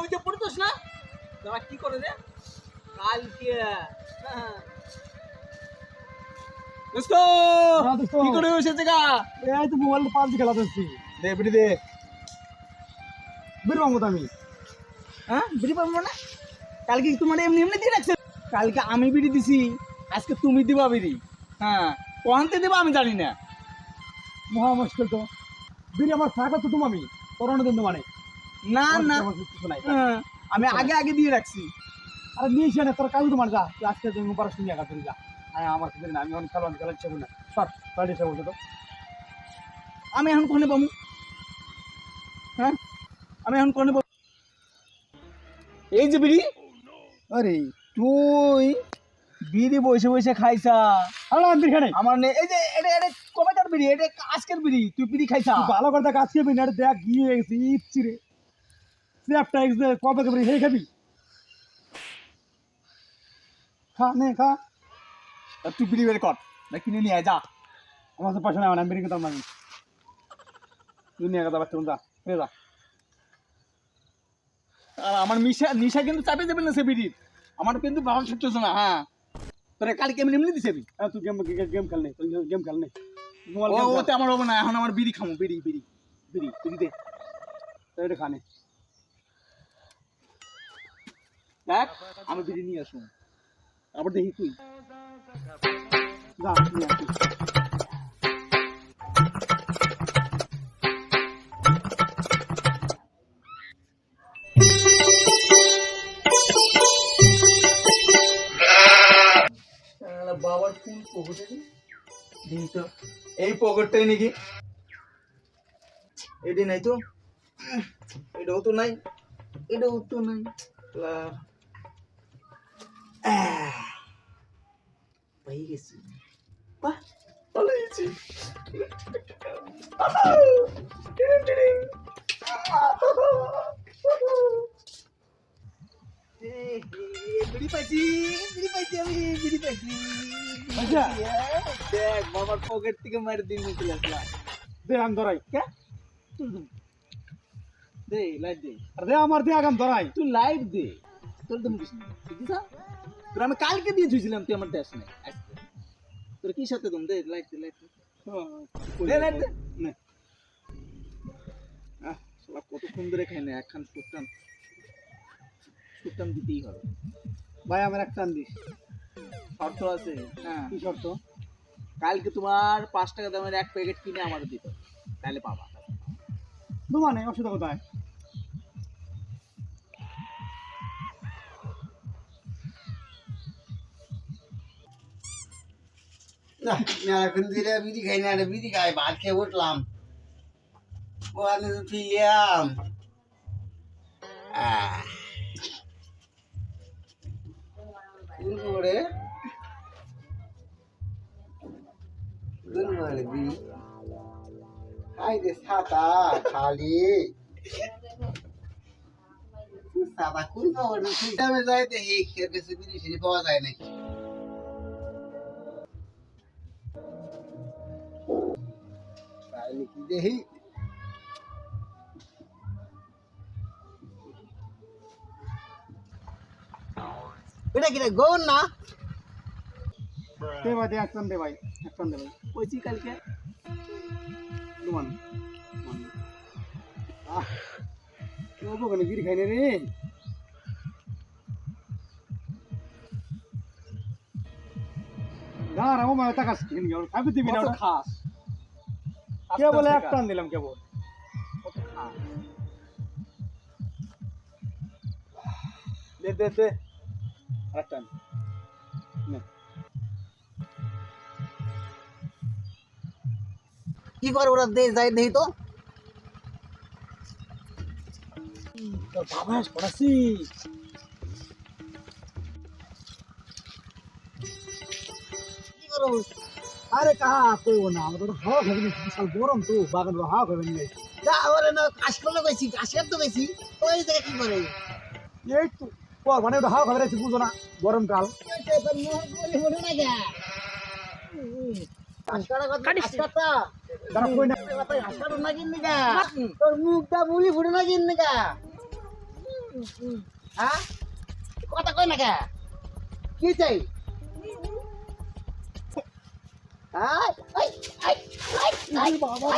ওই যে পড়তোস না? দাদা কি করে রে? কালকে হ্যাঁ। দোস্ত হ্যাঁ, কি করে এই তো মোবাইল পাবজি খেলা করছি দে বিড়ি দে। বের পাবো তো আমি। হ্যাঁ বিড়ি পাবো না কালকে তোমার এমনি এমনি দিয়ে রাখছে কালকে আমি বিড়ি দিছি আজকে তুমি দিবা বিড়ি। হ্যাঁ কহানতে দেবা আমি জানি না। মহা মুশকিল তো। বিড়ি আমার থাকা তো তুমি আমি করোনা দিন মানে। না না। হ্যাঁ, আমি আগে আগে দিয়ে রাখছি। আরে নিয়েছি না তোর কাল তোমার যা তুই আজকে তুমি পারস নিয়ে একা তুই যা। হ্যাঁ আমার না আমি এখন খেলাম খেলা ইচ্ছা করি না। সর তাহলে ইচ্ছা বলছো তো। আমি এখন কোনে পাবো? হ্যাঁ আমি এখন কোনে পাবো? এই যে বিড়ি আরে তুই বিড়ি বসে বসে খাইছা। আরে আমি বিড়ি খাই আমার নে এই যে এটা এটা কবেকার বিড়ি এটা আজকের বিড়ি তুই বিড়ি খাইছা? তুই ভালো করে দেখ আজকে বিড়ি এটা দেখ গিয়ে গেছি ইচ্ছি রে। স্ন্যাপটা এক্সে কবে কবে হে খাবি। খা নে খা। তুই বিড়ি বের কর না কিনে নিয়ে আয়, যা। আমার তো পয়সা নাই আমি বিড়ি খেতাম না। তুই নিয়ে গেছে বাচ্চা যা হে যা। আর আমার মিশা নিশা কিন্তু চাপে যাবে না সে বিড়ির আমার কিন্তু ভালো ছুটতেছে না হ্যাঁ। তোরে কালকে এমনি এমনি দিছে। হ্যাঁ তুই গেম গেম খেল নে গেম খেল নে। মোবাইল ওতে আমার হবে না এখন আমার বিড়ি খামো বিড়ি বিড়ি বিড়ি বিড়ি দে। এটা খানে দেখ আমি বিড়ি নিয়ে আসুন আবার দেখি তুই। যা নিয়ে আয় তুই। বাবার কোন পকেটে তো। এই পকেটটাই নাকি? এটি নাই তো? এটাও তো নাই। এটাও তো নাই। আহ, গেছি। বিড়ি পাইছি বিড়ি পাইছি আমি বিড়ি পাইছা? দেখ বাবার পকেট থেকে মারি দিন আসলাম। দে আম ধরাই। কে? দে। লাইট দে। আর দে আমার দে আগাম ধরাই। তুই লাইট দে। তোর বুঝছিস তোর আমি কালকে দিয়ে ধুইছিলাম তুই আমার দেশ নাই। তোর কি সাথে তুমি দে লাইট দে লাইট দে। লাইট দে নে। শালা কতক্ষণ ধরে খাই না একখান সুটটান সুটটান দিতেই হবে। ভাই আমার একটা আন দিস। শর্ত আছে। হ্যাঁ। কি শর্ত? কালকে তোমার পাঁচ টাকা দামের এক প্যাকেট কিনে আমার দিতে হবে। তাহলে পাবা। দোকানে অসুবিধা কোথায়? না এখন দিলে বিড়ি খাই না বিড়ি খাই ভাত খেয়ে উঠলাম। ওখানে তো ফিরলাম। বিড়ি খাই রে সাতা খালি সাদা কোন খবর দামে যায় তো এই খেয়ে বেশি সিড়ি পাওয়া যায় নাকি তাহলে কি দেখি এটা কি রে গৌন না দে ভাই দে একটা দে ভাই একটা দে ভাই কইছি কালকে দোকান আহ কি হব কেন বিড়ি খাই রে। দাঁড়া ও মানে টাকা কিনে গেল খাবি দিবি না? খাস? কে বলে একটা আন দিলাম কেবল দে দে দে। একটা আন। নে। কি করে ওরা দেশ যায় নেই তো? আরে কাহা গরম তো বাগান হাওয়া না। কাশ কাশের তো ওই কি করে? এই তো না তোর মুখটা বুলি ফুটে না কিন গা হ্যাঁ কথা কই না গা কি চাই বাবা